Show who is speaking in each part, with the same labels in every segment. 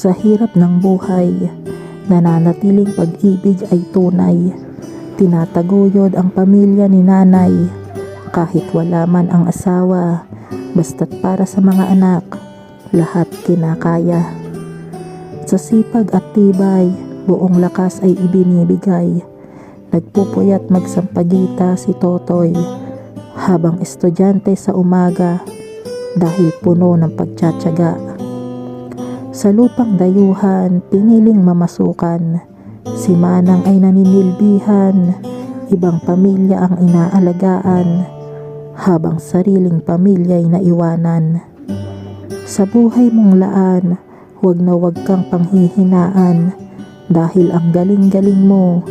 Speaker 1: Sa hirap ng buhay, nananatiling pag-ibig ay tunay. Tinataguyod ang pamilya ni nanay, kahit wala man ang asawa, basta't para sa mga anak, lahat kinakaya. Sa sipag at tibay, buong lakas ay ibinibigay. Nagpupuyat magsampagita si Totoy habang estudyante sa umaga dahil puno ng pagtsatsaga. Sa lupang dayuhan, piniling mamasukan. Si Manang ay naninilbihan, ibang pamilya ang inaalagaan, habang sariling pamilya ay naiwanan. Sa buhay mong laan, huwag na huwag kang panghihinaan, dahil ang galing-galing mo,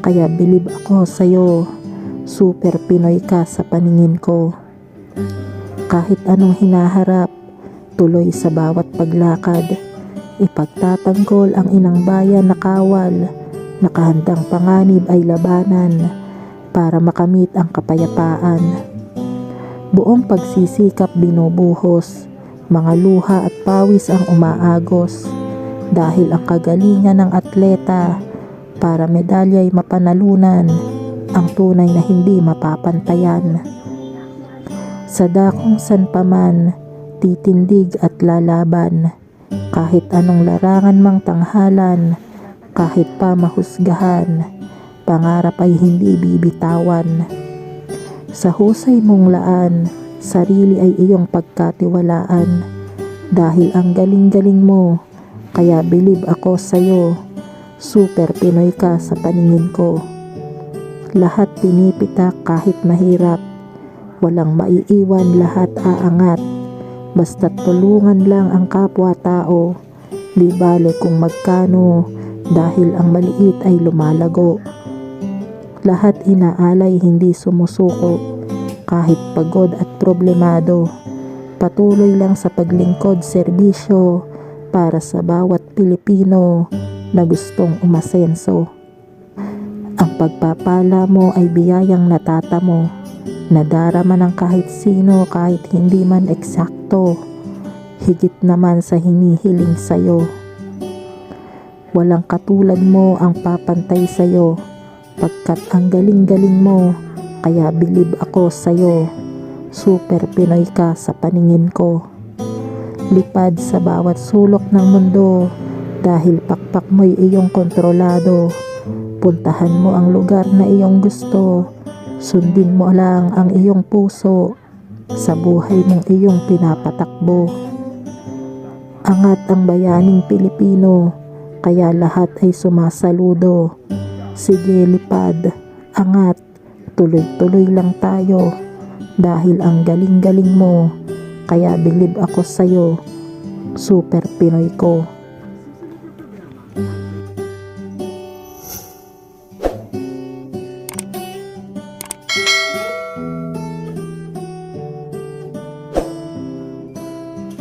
Speaker 1: kaya bilib ako sa'yo, super Pinoy ka sa paningin ko. Kahit anong hinaharap, tuloy sa bawat paglakad, ipagtatanggol ang inang bayan na kawal, nakahandang panganib ay labanan, para makamit ang kapayapaan. Buong pagsisikap binubuhos, mga luha at pawis ang umaagos, dahil ang kagalingan ng atleta para medalya'y mapanalunan, ang tunay na hindi mapapantayan. Sa dakong san paman, titindig at lalaban, kahit anong larangan mang tanghalan, kahit pa mahusgahan, pangarap ay hindi bibitawan. Sa husay mong laan, sarili ay iyong pagkatiwalaan, dahil ang galing-galing mo, kaya bilib ako sa'yo, super Pinoy ka sa paningin ko. Lahat pinipitak kahit mahirap, walang maiiwan lahat aangat, basta't tulungan lang ang kapwa-tao, di bale kung magkano, dahil ang maliit ay lumalago. Lahat inaalay hindi sumusuko, kahit pagod at problemado, patuloy lang sa paglingkod serbisyo para sa bawat Pilipino na gustong umasenso. Ang pagpapala mo ay biyayang natatamo, nadarama ng kahit sino kahit hindi man eksakto, higit naman sa hinihiling sayo. Walang katulad mo ang papantay sayo, pagkat ang galing-galing mo, kaya bilib ako sa'yo. Super Pinoy ka sa paningin ko. Lipad sa bawat sulok ng mundo dahil pakpak mo'y iyong kontrolado. Puntahan mo ang lugar na iyong gusto. Sundin mo lang ang iyong puso sa buhay mong iyong pinapatakbo. Angat ang bayaning Pilipino, kaya lahat ay sumasaludo. Sige lipad, angat, tuloy-tuloy lang tayo. Dahil ang galing-galing mo, kaya bilib ako sa'yo. Super Pinoy ko.